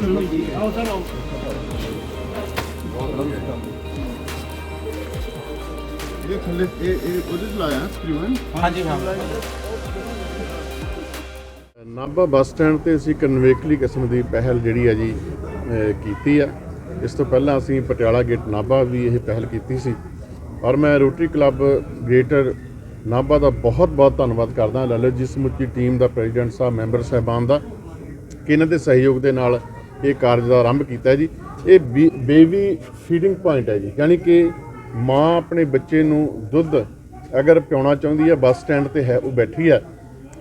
ਆਓ ਸਰ ਆਓ ਇਹ ਥੱਲੇ ਇਹ ਇਹ ਉਹਦੇ ਚ ਲਾਇਆ ਤਕਰੀਬਨ ਹਾਂਜੀ ਹਾਂ ਨਾਭਾ ਬੱਸ ਸਟੈਂਡ ਤੇ ਅਸੀਂ ਕਨਵੇਕਲੀ ਕਿਸਮ ਦੀ ਪਹਿਲ ਜਿਹੜੀ ਹੈ ਜੀ ਕੀਤੀ ਆ ਇਸ ਤੋਂ ਪਹਿਲਾਂ ਅਸੀਂ ਪਟਿਆਲਾ ਗੇਟ ਨਾਭਾ ਵੀ ਇਹ ਪਹਿਲ ਕੀਤੀ ਸੀ ਔਰ ਮੈਂ ਰੋਟਰੀ ਕਲੱਬ ਗ੍ਰੇਟਰ ਨਾਭਾ ਦਾ ਬਹੁਤ ਬਹੁਤ ਧੰਨਵਾਦ ਕਰਦਾ ਲਲਿਤ ਜੀ ਸਮੁੱਚੀ ਟੀਮ ਦਾ ਪ੍ਰੈਜ਼ੀਡੈਂਟ ਸਾਹਿਬ ਮੈਂਬਰ ਸਾਹਿਬਾਨ ਦਾ ਕਿ ਇਹਨਾਂ ਦੇ ਸਹਿਯੋਗ ਦੇ ਨਾਲ ਇਹ ਕਾਰਜ ਦਾ ਆਰੰਭ ਕੀਤਾ ਜੀ। ਇਹ ਬੇਬੀ ਫੀਡਿੰਗ ਪੁਆਇੰਟ ਹੈ ਜੀ। ਯਾਨੀ ਕਿ ਮਾਂ ਆਪਣੇ ਬੱਚੇ ਨੂੰ ਦੁੱਧ ਅਗਰ ਪਿਉਣਾ ਚਾਹੁੰਦੀ ਹੈ, ਬੱਸ ਸਟੈਂਡ ਤੇ ਹੈ, ਉਹ ਬੈਠੀ ਹੈ,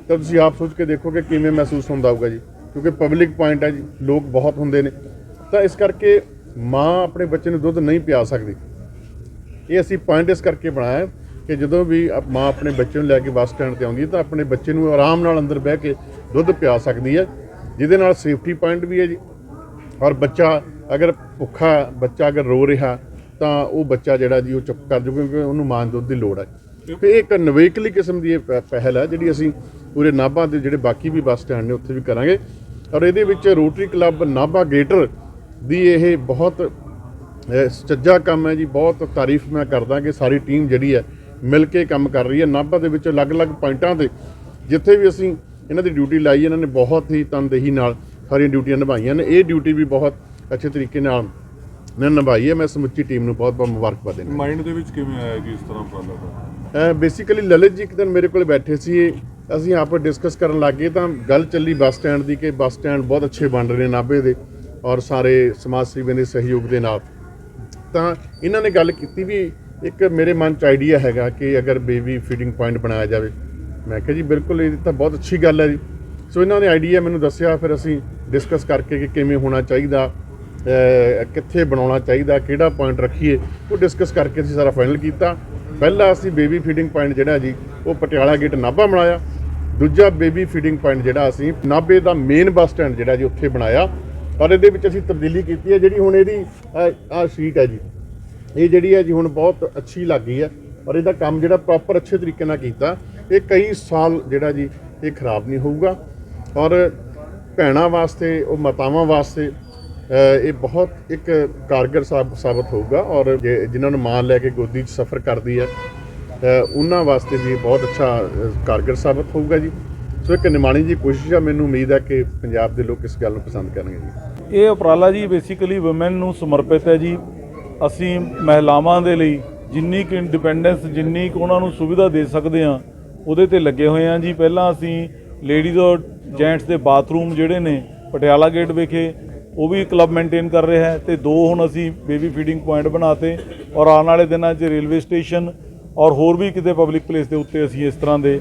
ਤਾਂ ਤੁਸੀਂ ਆਪ ਸੋਚ ਕੇ ਦੇਖੋ ਕਿ ਕਿਵੇਂ ਮਹਿਸੂਸ ਹੁੰਦਾ ਹੋਊਗਾ ਜੀ। ਕਿਉਂਕਿ ਪਬਲਿਕ ਪੁਆਇੰਟ ਹੈ ਜੀ, ਲੋਕ ਬਹੁਤ ਹੁੰਦੇ ਨੇ। ਤਾਂ ਇਸ ਕਰਕੇ ਮਾਂ ਆਪਣੇ ਬੱਚੇ ਨੂੰ ਦੁੱਧ ਨਹੀਂ ਪਿਆ ਸਕਦੀ। ਇਹ ਅਸੀਂ ਪੁਆਇੰਟ ਇਸ ਕਰਕੇ ਬਣਾਇਆ ਕਿ ਜਦੋਂ ਵੀ ਮਾਂ ਆਪਣੇ ਬੱਚੇ ਨੂੰ ਲੈ ਕੇ ਬੱਸ ਸਟੈਂਡ ਤੇ ਆਉਂਦੀ ਹੈ, ਤਾਂ ਆਪਣੇ ਬੱਚੇ ਨੂੰ ਆਰਾਮ ਨਾਲ ਅੰਦਰ ਬਹਿ ਕੇ ਦੁੱਧ ਪਿਆ ਸਕਦੀ ਹੈ, ਜਿਹਦੇ ਨਾਲ ਸੇਫਟੀ ਪੁਆਇੰਟ ਵੀ ਹੈ ਜੀ। ਔਰ ਬੱਚਾ ਅਗਰ ਭੁੱਖਾ ਬੱਚਾ ਅਗਰ ਰੋ ਰਿਹਾ ਤਾਂ ਉਹ ਬੱਚਾ ਜਿਹੜਾ ਜੀ ਉਹ ਚੁੱਪ ਕਰ ਜੂ ਕਿਉਂਕਿ ਉਹਨੂੰ ਮਾਂ ਦੁੱਧ ਦੀ ਲੋੜ ਹੈ। ਤੇ ਇਹ ਇੱਕ ਨਵੇਕਲੀ ਕਿਸਮ ਦੀ ਇਹ ਪ- ਪਹਿਲ ਹੈ ਜਿਹੜੀ ਅਸੀਂ ਪੂਰੇ ਨਾਭਾ ਦੇ ਜਿਹੜੇ ਬਾਕੀ ਵੀ ਬੱਸ ਸਟੈਂਡ ਨੇ ਉੱਥੇ ਵੀ ਕਰਾਂਗੇ। ਔਰ ਇਹਦੇ ਵਿੱਚ ਰੋਟਰੀ ਕਲੱਬ ਨਾਭਾ ਗੇਟਰ ਦੀ ਇਹ ਬਹੁਤ, ਇਹ ਕੰਮ ਹੈ ਜੀ, ਬਹੁਤ ਤਾਰੀਫ ਮੈਂ ਕਰਦਾ ਕਿ ਸਾਰੀ ਟੀਮ ਜਿਹੜੀ ਹੈ ਮਿਲ ਕੇ ਕੰਮ ਕਰ ਰਹੀ ਹੈ। ਨਾਭਾ ਦੇ ਵਿੱਚ ਅਲੱਗ-ਅਲੱਗ ਪੁਆਇੰਟਾਂ ਤੇ ਜਿੱਥੇ ਵੀ ਅਸੀਂ ਇਹਨਾਂ ਦੀ ਡਿਊਟੀ ਲਾਈ, ਇਹਨਾਂ ਨੇ ਬਹੁਤ ਹੀ ਤਨਦੇਹੀ ਨਾਲ ਸਾਰੀਆਂ ਡਿਊਟੀਆਂ ਨਿਭਾਈਆਂ ਨੇ। ਇਹ ਡਿਊਟੀ ਵੀ ਬਹੁਤ ਅੱਛੇ ਤਰੀਕੇ ਨਾਲ ਨੇ ਨਿਭਾਈ ਹੈ। ਮੈਂ ਸਮੁੱਚੀ ਟੀਮ ਨੂੰ ਬਹੁਤ-ਬਹੁਤ ਮੁਬਾਰਕਬਾਦ ਦਿੰਦਾ ਮਾਈਂਡ ਦੇ ਵਿੱਚ ਕਿਵੇਂ ਆਇਆ ਕਿ ਇਸ ਤਰ੍ਹਾਂ ਉਪਰਾਲਾ ਦਾ ਬੇਸਿਕਲੀ ਲਲਿਤ ਜੀ ਇੱਕ ਦਿਨ ਮੇਰੇ ਕੋਲ ਬੈਠੇ ਸੀ। ਅਸੀਂ ਆਪਸ ਡਿਸਕਸ ਕਰਨ ਲੱਗੇ ਤਾਂ ਗੱਲ ਚੱਲੀ ਬੱਸ ਸਟੈਂਡ ਦੀ ਕਿ ਬੱਸ ਸਟੈਂਡ ਬਹੁਤ ਅੱਛੇ ਬਣ ਰਹੇ ਨੇ ਨਾਭੇ ਦੇ ਔਰ ਸਾਰੇ ਸਮਾਜ ਸੇਵੀਆਂ ਦੇ ਸਹਿਯੋਗ ਦੇ ਨਾਲ। ਤਾਂ ਇਹਨਾਂ ਨੇ ਗੱਲ ਕੀਤੀ ਵੀ ਇੱਕ ਮੇਰੇ ਮਨ ਚ ਆਈਡੀਆ ਹੈਗਾ ਕਿ ਅਗਰ ਬੇਬੀ ਫੀਡਿੰਗ ਪੁਆਇੰਟ ਬਣਾਇਆ ਜਾਵੇ। ਮੈਂ ਕਿਹਾ ਜੀ ਬਿਲਕੁਲ ਇਹ ਤਾਂ ਬਹੁਤ ਅੱਛੀ ਗੱਲ ਹੈ ਜੀ। ਸੋ ਇਹਨਾਂ ਨੇ ਆਈਡੀਆ ਮੈਨੂੰ ਦੱਸਿਆ ਫਿਰ ਅਸੀਂ ਡਿਸਕਸ ਕਰਕੇ ਕਿ ਕਿਵੇਂ ਹੋਣਾ ਚਾਹੀਦਾ ਕਿੱਥੇ ਬਣਾਉਣਾ ਚਾਹੀਦਾ, ਕਿਹੜਾ ਪੁਆਇੰਟ ਰੱਖੀਏ, ਉਹ ਡਿਸਕਸ ਕਰਕੇ ਅਸੀਂ ਸਾਰਾ ਫਾਈਨਲ ਕੀਤਾ। ਪਹਿਲਾ ਅਸੀਂ ਬੇਬੀ ਫੀਡਿੰਗ ਪੁਆਇੰਟ ਜਿਹੜਾ ਜੀ, ਉਹ ਪਟਿਆਲਾ ਗੇਟ ਨਾਭਾ ਬਣਾਇਆ। ਦੂਜਾ ਬੇਬੀ ਫੀਡਿੰਗ ਪੁਆਇੰਟ ਜਿਹੜਾ ਅਸੀਂ ਨਾਭੇ ਦਾ ਮੇਨ ਬੱਸ ਸਟੈਂਡ ਜਿਹੜਾ ਜੀ, ਉੱਥੇ ਬਣਾਇਆ। ਔਰ ਇਹਦੇ ਵਿੱਚ ਅਸੀਂ ਤਬਦੀਲੀ ਕੀਤੀ ਹੈ, ਜਿਹੜੀ ਹੁਣ ਇਹਦੀ ਆ ਸ਼ੀਟ ਹੈ ਜੀ। ਇਹ ਜਿਹੜੀ ਹੈ ਜੀ, ਹੁਣ ਬਹੁਤ ਅੱਛੀ ਲੱਗ ਗਈ ਹੈ। ਔਰ ਇਹਦਾ ਕੰਮ ਜਿਹੜਾ ਪ੍ਰੋਪਰ ਅੱਛੇ ਤਰੀਕੇ ਨਾਲ ਕੀਤਾ, ਇਹ ਕਈ ਸਾਲ ਜਿਹੜਾ ਜੀ, ਇਹ ਖਰਾਬ ਨਹੀਂ ਹੋਊਗਾ। ਔਰ ਭੈਣਾਂ ਵਾਸਤੇ, ਉਹ ਮਾਤਾਵਾਂ ਵਾਸਤੇ ਇਹ ਬਹੁਤ ਇੱਕ ਕਾਰਗਰ ਸਾਬ- ਸਾਬਤ ਹੋਊਗਾ ਔਰ ਜੇ- ਜਿਨ੍ਹਾਂ ਨੂੰ ਮਾਂ ਲੈ ਕੇ ਗੋਦੀ 'ਚ ਸਫ਼ਰ ਕਰਦੀ ਹੈ ਉਹਨਾਂ ਵਾਸਤੇ ਵੀ ਇਹ ਬਹੁਤ ਅੱਛਾ ਕਾਰਗਰ ਸਾਬਤ ਹੋਊਗਾ ਜੀ। ਸੋ ਇੱਕ ਨਿਮਾਣੀ ਜੀ ਕੋਸ਼ਿਸ਼ ਆ, ਮੈਨੂੰ ਉਮੀਦ ਹੈ ਕਿ ਪੰਜਾਬ ਦੇ ਲੋਕ ਇਸ ਗੱਲ ਨੂੰ ਪਸੰਦ ਕਰਨਗੇ ਜੀ। ਇਹ ਉਪਰਾਲਾ ਜੀ ਬੇਸਿਕਲੀ ਔਮਨ ਨੂੰ ਸਮਰਪਿਤ ਹੈ ਜੀ। ਅਸੀਂ ਮਹਿਲਾਵਾਂ ਦੇ ਲਈ ਜਿੰਨੀ ਕੁ ਇੰਡੀਪੈਂਡੈਂਸ ਜਿੰਨੀ ਕੁ ਉਹਨਾਂ ਨੂੰ ਸੁਵਿਧਾ ਦੇ ਸਕਦੇ ਹਾਂ, ਉਹਦੇ ਤੇ ਲੱਗੇ ਹੋਏ ਹਾਂ ਜੀ। ਪਹਿਲਾਂ ਅਸੀਂ ਲੇਡੀਜ਼ ਔਰ ਜੈਂਟਸ ਦੇ ਬਾਥਰੂਮ ਜਿਹੜੇ ਨੇ, ਪਟਿਆਲਾ ਗੇਟ ਵਿਖੇ, ਉਹ ਵੀ ਕਲੱਬ ਮੇਨਟੇਨ ਕਰ ਰਿਹਾ ਹੈ ਤੇ ਦੋ ਹੁਣ ਅਸੀਂ ਬੇਬੀ ਫੀਡਿੰਗ ਪੁਆਇੰਟ ਬਣਾਤੇ ਔਰ ਆਉਣ ਵਾਲੇ ਦਿਨਾਂ 'ਚ ਰੇਲਵੇ ਸਟੇਸ਼ਨ ਔਰ ਹੋਰ ਵੀ ਕਿਤੇ ਪਬਲਿਕ ਪਲੇਸ ਦੇ ਉੱਤੇ ਅਸੀਂ ਇਸ ਤਰ੍ਹਾਂ ਦੇ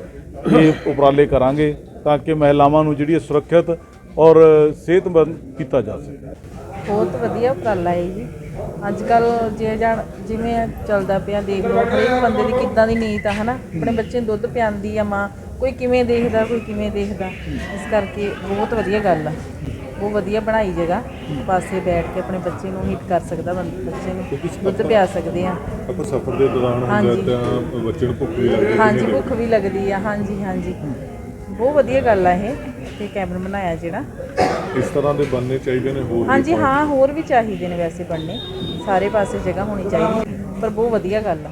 ਇਹ ਉਪਰਾਲੇ ਕਰਾਂਗੇ ਤਾਂ ਕਿ ਮਹਿਲਾਵਾਂ ਨੂੰ ਜਿਹੜੀ ਸੁਰੱਖਿਅਤ ਔਰ ਸਿਹਤਮੰਦ ਕੀਤਾ ਜਾ ਸਕੇ। ਬਹੁਤ ਵਧੀਆ ਉਪਰਾਲਾ ਹੈ ਜੀ। ਅੱਜ ਕੱਲ ਜੇ ਜਾਣ ਜਿਵੇਂ ਚੱਲਦਾ ਪਿਆ, ਦੇਖ ਲਓ, ਹਰੇਕ ਬੰਦੇ ਦੀ ਕਿੱਦਾਂ ਦੀ ਨੀਤ ਆ, ਹਨਾ? ਆਪਣੇ ਬੱਚੇ ਨੂੰ ਦੁੱਧ ਪਿਆਉਂਦੀ ਆ ਮਾਂ ਕੋਈ ਕਿਵੇਂ ਦੇਖਦਾ ਕੋਈ ਕਿਵੇਂ ਦੇਖਦਾ। ਇਸ ਕਰਕੇ ਬਹੁਤ ਵਧੀਆ ਗੱਲ ਆ। ਬਹੁਤ ਵਧੀਆ ਬਣਾਈ ਜਗ੍ਹਾ। ਪਾਸੇ ਬੈਠ ਕੇ ਆਪਣੇ ਬੱਚੇ ਨੂੰ ਹੀਟ ਕਰ ਸਕਦਾ ਬੰਦਾ ਬੱਚੇ ਨੂੰ ਦੁੱਧ ਪਿਆ ਸਕਦੇ ਆ। ਆਪਾਂ ਸਫ਼ਰ ਦੇ ਦੌਰਾਨ ਹੁੰਦਾ ਹਾਂਜੀ। ਤਾਂ ਬੱਚੇ ਨੂੰ ਭੁੱਖ ਵੀ ਲੱਗਦੀ ਹਾਂਜੀ ਭੁੱਖ ਵੀ ਲੱਗਦੀ ਆ। ਹਾਂਜੀ ਹਾਂਜੀ। ਬਹੁਤ ਵਧੀਆ ਗੱਲ ਆ ਇਹ। ਤੇ ਕੈਮਰਾ ਬਣਾਇਆ ਜਿਹੜਾ। ਇਸ ਤਰ੍ਹਾਂ ਦੇ ਬਣਨੇ ਚਾਹੀਦੇ ਨੇ ਹੋਰ ਵੀ ਹਾਂਜੀ point। ਹਾਂ ਹੋਰ ਵੀ ਚਾਹੀਦੇ ਨੇ ਵੈਸੇ ਬਣਨੇ। ਸਾਰੇ ਪਾਸੇ ਜਗ੍ਹਾ ਹੋਣੀ ਚਾਹੀਦੀ। ਪਰ ਬਹੁਤ ਵਧੀਆ ਗੱਲ ਆ।